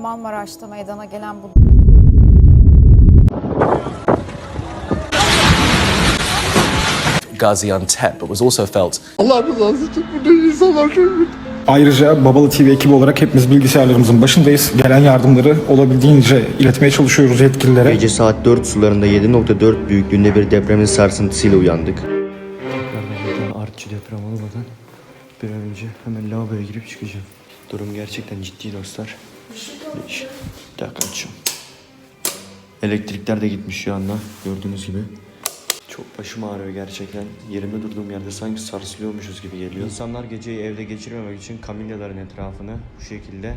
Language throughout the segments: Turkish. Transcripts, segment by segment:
Kahramanmaraş'ta meydana gelen bu Gaziantep, but was also felt Allah rızası için bütün insanlar. Ayrıca Babalı TV ekibi olarak hepimiz bilgisayarlarımızın başındayız. Gelen yardımları olabildiğince iletmeye çalışıyoruz yetkililere. Gece saat 4 sularında 7.4 büyüklüğünde bir depremin sarsıntısıyla uyandık. Tekrardan artçı deprem olmadan bir an önce hemen lavaboya girip çıkacağım. Durum gerçekten ciddi dostlar. Beş. Bir dakika açıyorum. Elektrikler de gitmiş şu anda gördüğünüz gibi. Çok başım ağrıyor gerçekten. Yerimde durduğum yerde sanki sarsılıyormuşuz gibi geliyor. İnsanlar geceyi evde geçirmemek için kamilyaların etrafını bu şekilde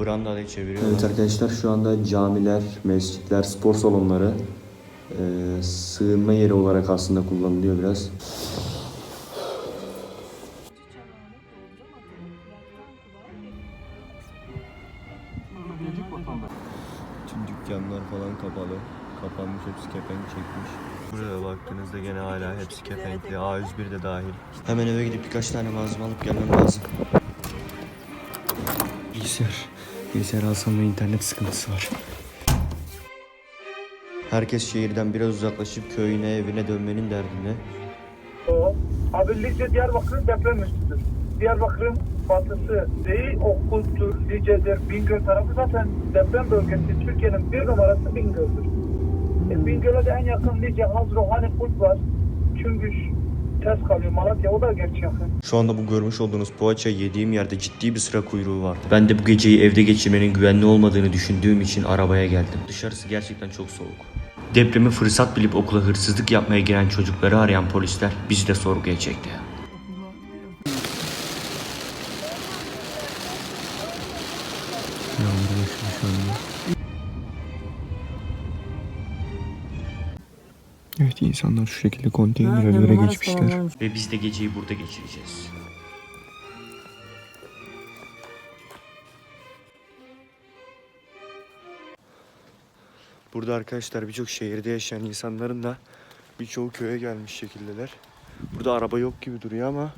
brandayla çeviriyor. Evet arkadaşlar şu anda camiler, mescitler, spor salonları eee, sığınma yeri olarak aslında kullanılıyor biraz. Dükkanlar falan kapalı. Kapanmış hepsi kepenk çekmiş. Buraya baktığınızda gene hala hepsi kepenkli. A101 de dahil. Hemen eve gidip birkaç tane malzeme alıp gelmem lazım. Bilgisayar. Bilgisayar alsam da internet sıkıntısı var. Herkes şehirden biraz uzaklaşıp köyüne, evine dönmenin derdinde. Abi Lice Diyarbakır'ın deprem üstüdür. Diyarbakır'ın batısı değil, Okkul'dur, Lice'dir, Bingöl tarafı zaten deprem bölgesi. Türkiye'nin bir numarası Bingöl'dür. E, Bingöl'e de en yakın Lice, Hazro, Hanifurt var. Çüngüş, ters kalıyor. Malatya o da gerçi yakın. Şu anda bu görmüş olduğunuz poğaça yediğim yerde ciddi bir sıra kuyruğu vardı. Ben de bu geceyi evde geçirmenin güvenli olmadığını düşündüğüm için arabaya geldim. Dışarısı gerçekten çok soğuk. Depremi fırsat bilip okula hırsızlık yapmaya giren çocukları arayan polisler bizi de sorguya çekti. Şu anda. Evet insanlar şu şekilde konteynerlere geçmişler. Ve biz de geceyi burada geçireceğiz. Burada arkadaşlar birçok şehirde yaşayan insanların da birçoğu köye gelmiş şekildeler. Burada araba yok gibi duruyor ama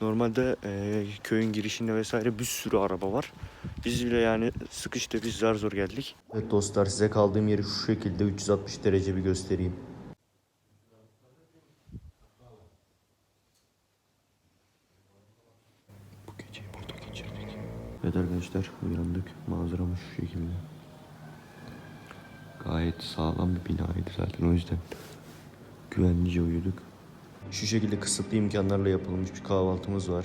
normalde eee, köyün girişinde vesaire bir sürü araba var. Biz bile yani sıkıştı biz zar zor geldik. Evet dostlar size kaldığım yeri şu şekilde 360 derece bir göstereyim. Bu geceyi burada geçirdik. Evet arkadaşlar uyandık. Manzaramız şu şekilde. Gayet sağlam bir binaydı zaten o yüzden güvenlice uyuduk. Şu şekilde kısıtlı imkanlarla yapılmış bir kahvaltımız var.